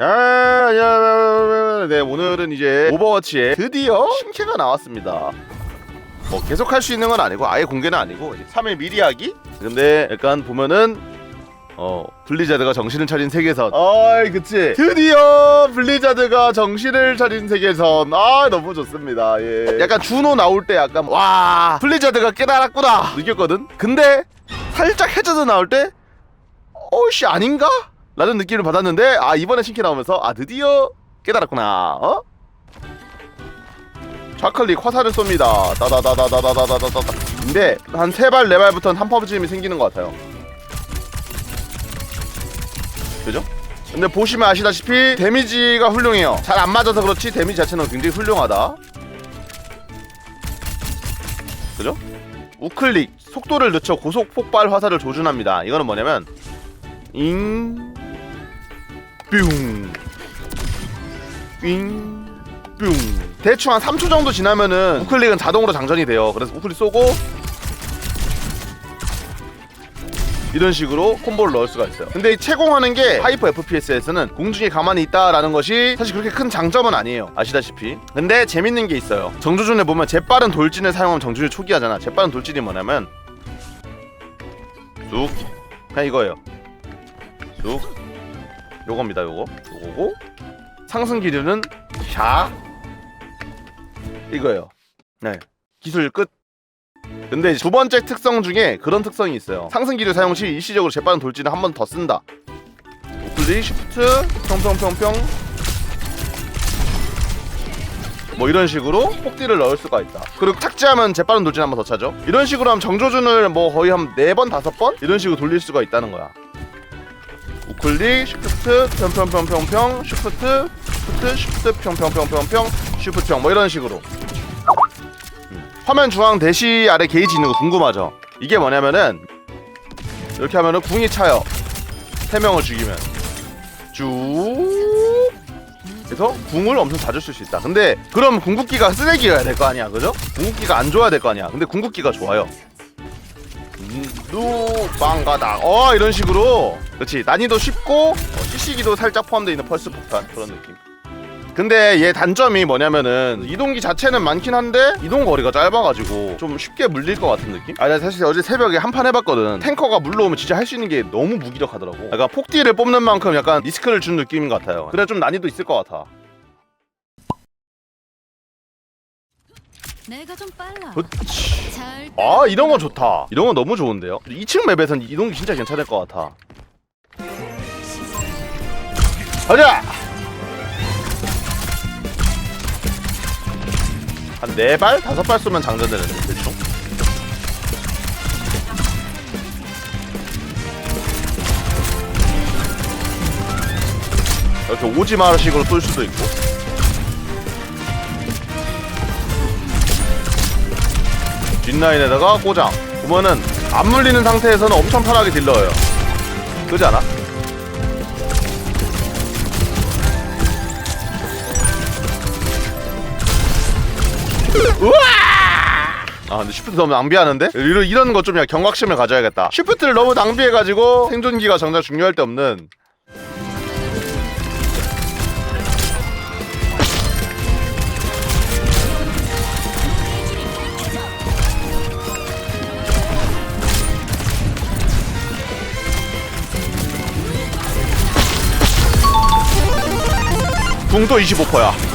아, 야, 네 오늘은 이제 오버워치에 드디어 신캐가 나왔습니다. 뭐 계속 할 수 있는 건 아니고 아예 공개는 아니고 이제 3일 미리 하기. 근데 약간 보면은 어 블리자드가 정신을 차린 세계선. 아이 그치. 드디어 블리자드가 정신을 차린 세계선. 아 너무 좋습니다. 예. 약간 준호 나올 때 약간 와 블리자드가 깨달았구나 느꼈거든. 근데 살짝 해저드 나올 때 어씨 아닌가? 라는 느낌을 받았는데 아 이번에 신캐 나오면서 아 드디어 깨달았구나. 어? 좌클릭 화살을 쏩니다. 따다다다다다다다다다 근데 한 세 발 네 발부터는 한 퍼짐이 생기는 것 같아요. 그죠? 근데 보시면 아시다시피 데미지가 훌륭해요. 잘 안 맞아서 그렇지 데미지 자체는 굉장히 훌륭하다. 그죠? 우클릭 속도를 늦춰 고속 폭발 화살을 조준합니다. 이거는 뭐냐면 잉 뿅. 삥. 뿅. 대충 한 3초 정도 지나면은 우클릭은 자동으로 장전이 돼요. 그래서 우클릭 쏘고 이런 식으로 콤보를 넣을 수가 있어요. 근데 이 채공하는 게 하이퍼 FPS에서는 공중에 가만히 있다라는 것이 사실 그렇게 큰 장점은 아니에요. 아시다시피. 근데 재밌는 게 있어요. 정조준에 보면 재빠른 돌진을 사용하면 정조준이 초기화잖아. 재빠른 돌진이 뭐냐면 쑥 그냥 이거예요. 쑥 요겁니다 요거. 요거고 상승 기류는 샥 이거예요. 네. 기술 끝. 근데 두 번째 특성 중에 그런 특성이 있어요. 상승 기류 사용 시 일시적으로 재빠른 돌진을 한 번 더 쓴다. 우클릭 시프트 평평평평. 뭐 이런 식으로 폭딜을 넣을 수가 있다. 그리고 착지하면 재빠른 돌진 한 번 더 차죠. 이런 식으로 하면 정조준을 뭐 거의 한 네 번 다섯 번? 이런 식으로 돌릴 수가 있다는 거야 우클릭 시프트 평평평평평 시프트 시프트 시프트 평평평평평 시프트 평 뭐 이런 식으로. 음. 화면 중앙 대시 아래 게이지 있는 거 궁금하죠? 이게 뭐냐면은 이렇게 하면은 궁이 차요. 세 명을 죽이면. 쭉. 그래서 궁을 엄청 자주 쓸 수 있다. 근데 그럼 궁극기가 쓰레기여야 될 거 아니야 그죠? 궁극기가 안 좋아야 될 거 아니야. 근데 궁극기가 좋아요. 누빵가닥 어 이런 식으로 그렇지. 난이도 쉽고 어, CC기도 살짝 포함되어 있는 펄스 폭탄 그런 느낌. 근데 얘 단점이 뭐냐면은 이동기 자체는 많긴 한데 이동 거리가 짧아가지고 좀 쉽게 물릴 것 같은 느낌? 아 나 사실 어제 새벽에 한 판 해봤거든. 탱커가 물러오면 진짜 할 수 있는 게 너무 무기력하더라고. 약간 폭딜을 뽑는 만큼 약간 리스크를 준 느낌인 것 같아요. 그래 좀 난이도 있을 것 같아. 내가 좀 빨라. 그치. 잘아 이런 거 좋다. 이런 거 너무 좋은데요? 2층 맵에선 이동기 진짜 괜찮을 것 같아 가자! 한 네 발? 다섯 발 쏘면 장전되는데 대충? 이렇게 오지마식으로 쏠 수도 있고. 뒷라인에다가 꽂아. 보면은 안 물리는 상태에서는 엄청 편하게 딜러요. 그지 않아? 아 근데 쉬프트 너무 낭비하는데? 이런, 이런 거 좀 경각심을 가져야겠다. 쉬프트를 너무 낭비해가지고 생존기가 정작 중요할 때 없는. 궁도 25%야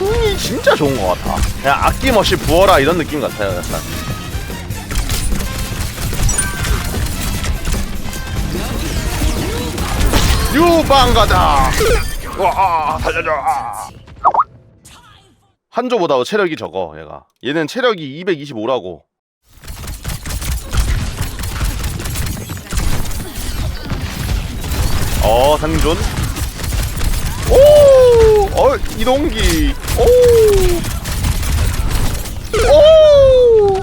쿵이 진짜 좋은 것 같아. 그냥 아낌없이 부어라 이런 느낌 같아요 약간. 유방가다 와 살려줘! 한조보다 체력이 적어 얘가. 얘는 체력이 225라고. 어 생존 오! 어, 이동기. 오! 오!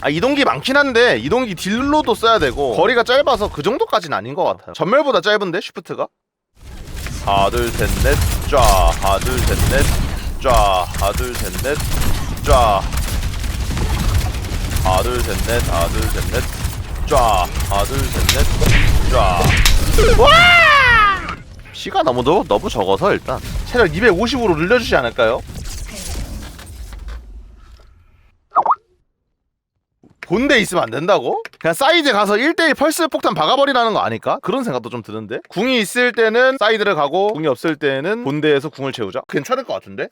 아, 이동기 많긴 한데 이동기 딜로도 써야 되고 거리가 짧아서 그 정도까지는 아닌 것 같아요. 전멸보다 짧은데 슈프트가? 하나 둘셋넷 쫙. 하나 둘셋넷 쫙. 하나 둘셋넷 쫙. 하나 둘셋넷 하나 둘셋넷 쫙. 하나 둘셋넷 쫙. 와! 피가 너무 너무, 너무 적어서 일단 체력 250으로 늘려주지 않을까요? 본대 있으면 안 된다고? 그냥 사이드 가서 1대1 펄스 폭탄 박아버리라는 거 아닐까? 그런 생각도 좀 드는데 궁이 있을 때는 사이드를 가고 궁이 없을 때는 본대에서 궁을 채우자 괜찮을 것 같은데?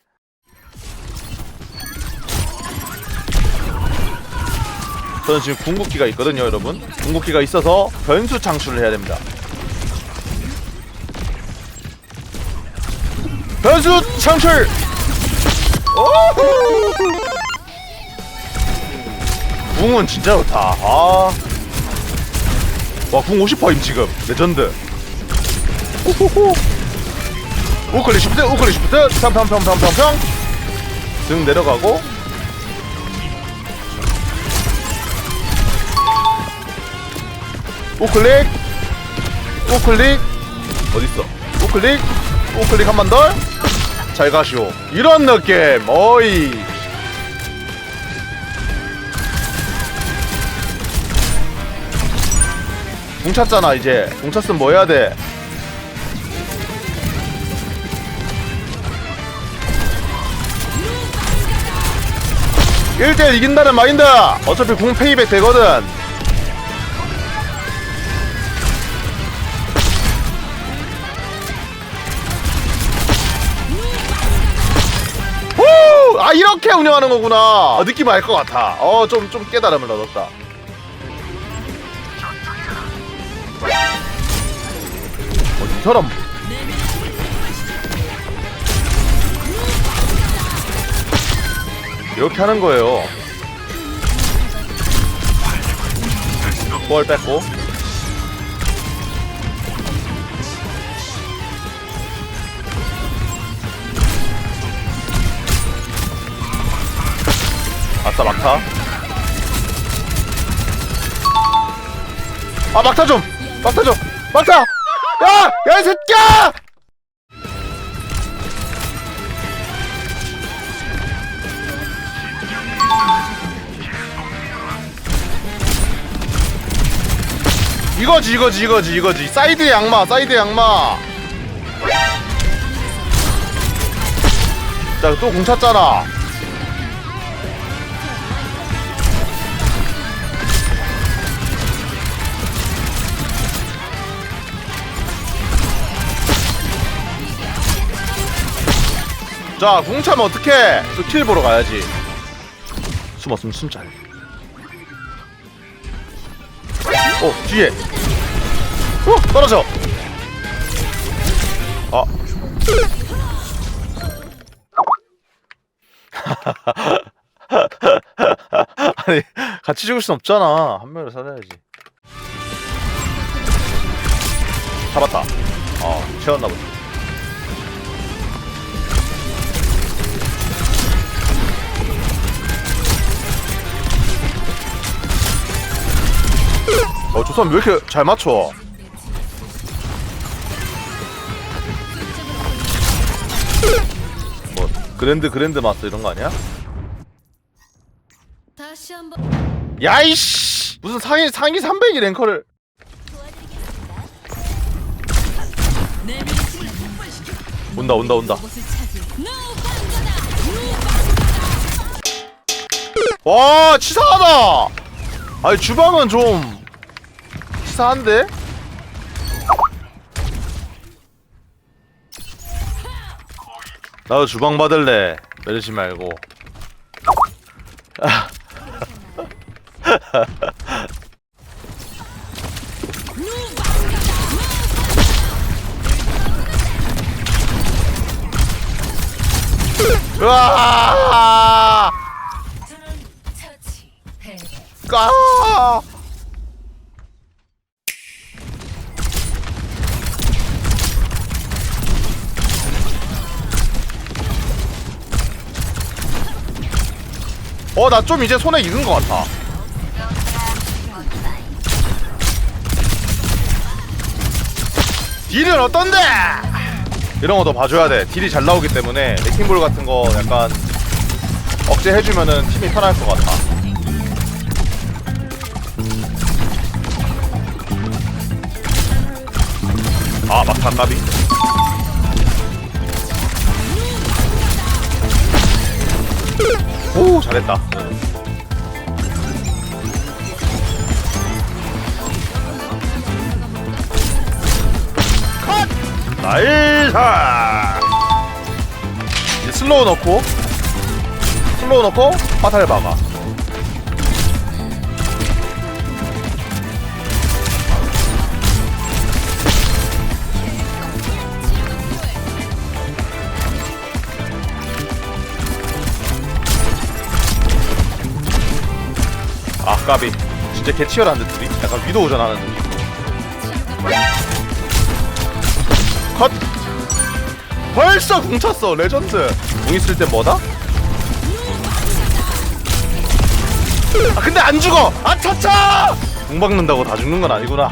저는 지금 궁극기가 있거든요 여러분 궁극기가 있어서 변수 창출을 해야 됩니다 변수 창출! 궁은 진짜 좋다. 아. 와궁 50%임 지금. 레전드. 오호호 우클릭 시프트 우클릭 시프트. 평평평평평평 등 내려가고. 우클릭. 우클릭. 어딨어? 우클릭. 우클릭 한 번 더 잘 가시오. 이런 느낌 어이. 궁 찼잖아 이제. 궁 찼으면 뭐 해야 돼? 일대1 이긴다는 마인드 어차피 궁 페이백 되거든 이렇게 운영하는 거구나. 어, 느낌 알 것 같아. 어좀좀 깨달음을 얻었다. 어, 이 사람 이렇게 하는 거예요. 볼 뺐고 아싸 막타. 아 막타 좀! 막타 좀! 막타! 야야 이 새끼야! 이거지 이거지 이거지 이거지. 사이드 양마 사이드 양마. 자또 공 찼잖아 자, 어떡해? 또킬 보러 가야지. 숨었으면 숨자. 어, 뒤에. 어, 떨어져. 아. 아니, 같이 죽을 순 없잖아. 한 명을 살아야지. 잡았다. 어, 채웠나 보다. 어, 저 사람 왜 이렇게 잘 맞춰? 뭐 그랜드 그랜드 마스 이런 거 아니야? 다시 한번 야이씨 무슨 상위 상위 300이 랭커를 내 민심을 폭발시켜 온다 온다 온다 곳을 차지. 노와 치사하다 아니 주방은 좀 치사한데? 나도 주방 받을래. 내리지 말고. 으아. 까 어, 나 좀 이제 손에 익은 것 같아. 딜은 어떤데? 이런 것도 봐줘야 돼. 딜이 잘 나오기 때문에 레킹볼 같은 거 약간 억제해주면은 팀이 편할 것 같아. 아 막타 까비 잘했다. 컷! 나이스! 이제 슬로우 넣고 슬로우 넣고 화살 박아. 아 까비. 진짜 개 치열한데 둘이? 약간 위도 오전 하는 느낌. 컷! 벌써 궁 찼어 레전드. 궁 있을 땐 뭐다? 아 근데 안 죽어! 아 차차! 궁 박는다고 다 죽는 건 아니구나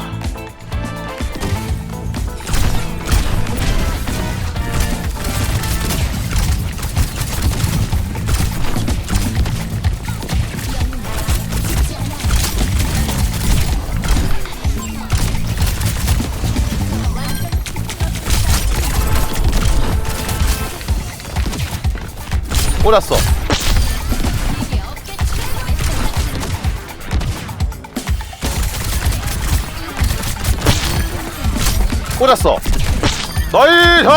꽂았어. 꽂았어. 나이스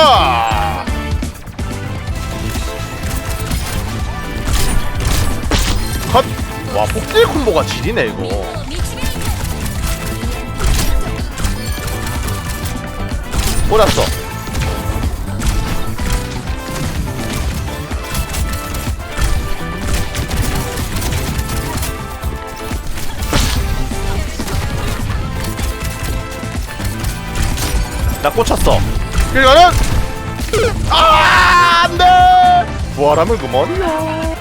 컷와 복딜 콤보가 지리네 이거. 꽂았어 나 꽂혔어. 이거는 아 안돼! 부활하면 그만이야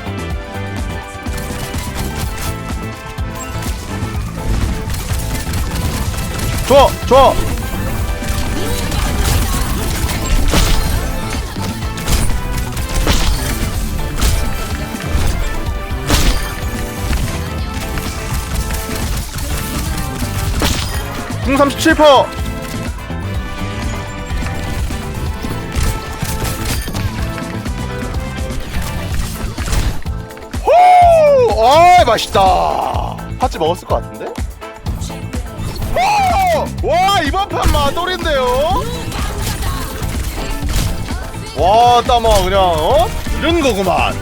좋아 좋아. 궁 37%. 맛있다. 팥찌 먹었을 것 같은데? 호! 와 이번 판 마돌인데요? 와 따마 그냥 어? 이런 거구만.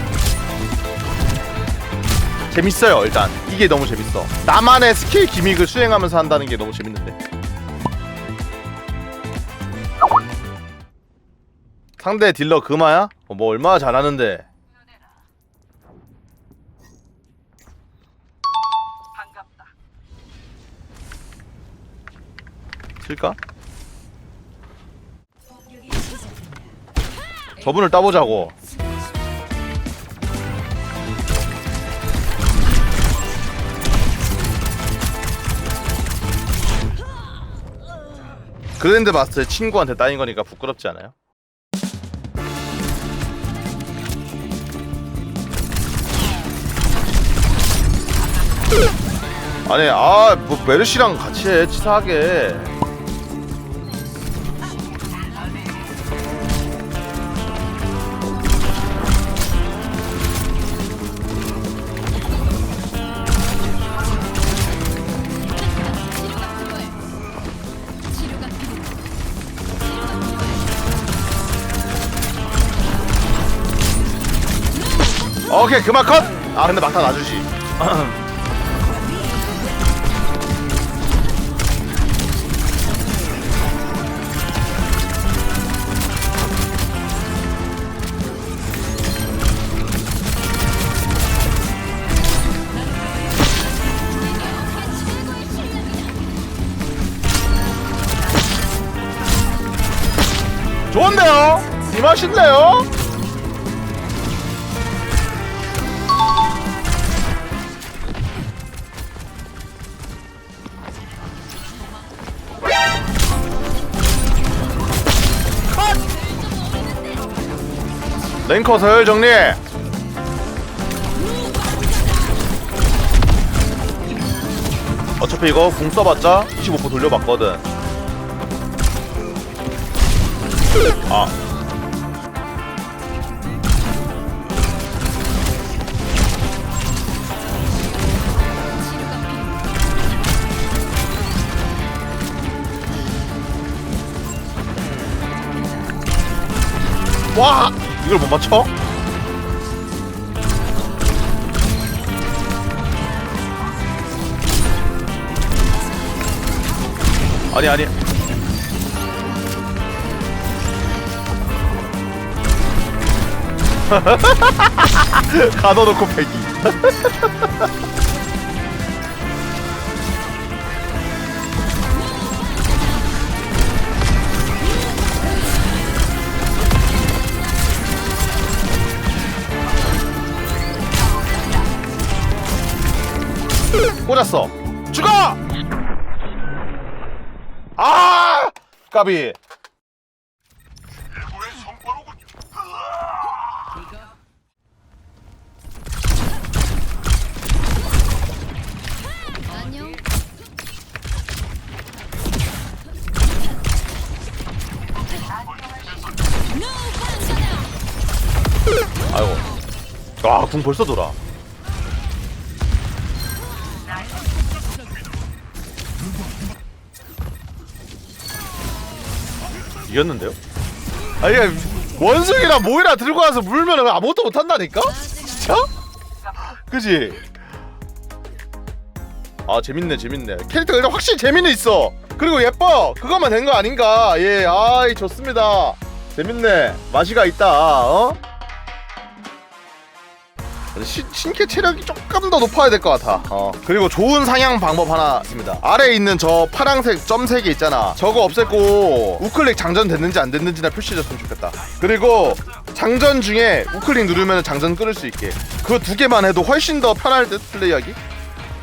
재밌어요 일단 이게 너무 재밌어. 나만의 스킬 기믹을 수행하면서 한다는 게 너무 재밌는데. 상대 딜러 금화야? 어, 뭐 얼마나 잘하는데? 칠까? 저분을 따보자고. 그랜드 마스터의 친구한테 따인 거니까 부끄럽지 않아요? 아니 아뭐 메르시랑 같이 해 치사하게 오케이 그만 컷! 아 근데 막타 놔주지 좋은데요? 이 맛인데요? 랭커 서열 정리. 어차피 이거 궁 써봤자 25% 돌려봤거든. 아. 와! 이걸 못 맞춰? 아니 아니 가둬놓고 패기 꽂았어. 죽어! 아! 까비. 안녕. 아이고. 와궁 벌써 돌아 이겼는데요? 아니 원숭이랑 모이라 들고 와서 물면 아무것도 못한다니까? 진짜? 그지? 아 재밌네 재밌네 캐릭터가 일단 확실히 재미는 있어 그리고 예뻐 그것만 된 거 아닌가 예 아이 좋습니다 재밌네 맛이가 있다 어? 신, 신캐 체력이 조금 더 높아야 될 것 같아. 어. 그리고 좋은 상향 방법 하나 있습니다. 아래에 있는 저 파랑색 점 세 개 있잖아. 저거 없앴고 우클릭 장전 됐는지 안 됐는지나 표시해줬으면 좋겠다. 그리고 장전 중에 우클릭 누르면 장전 끊을 수 있게. 그거 두 개만 해도 훨씬 더 편할 듯 플레이하기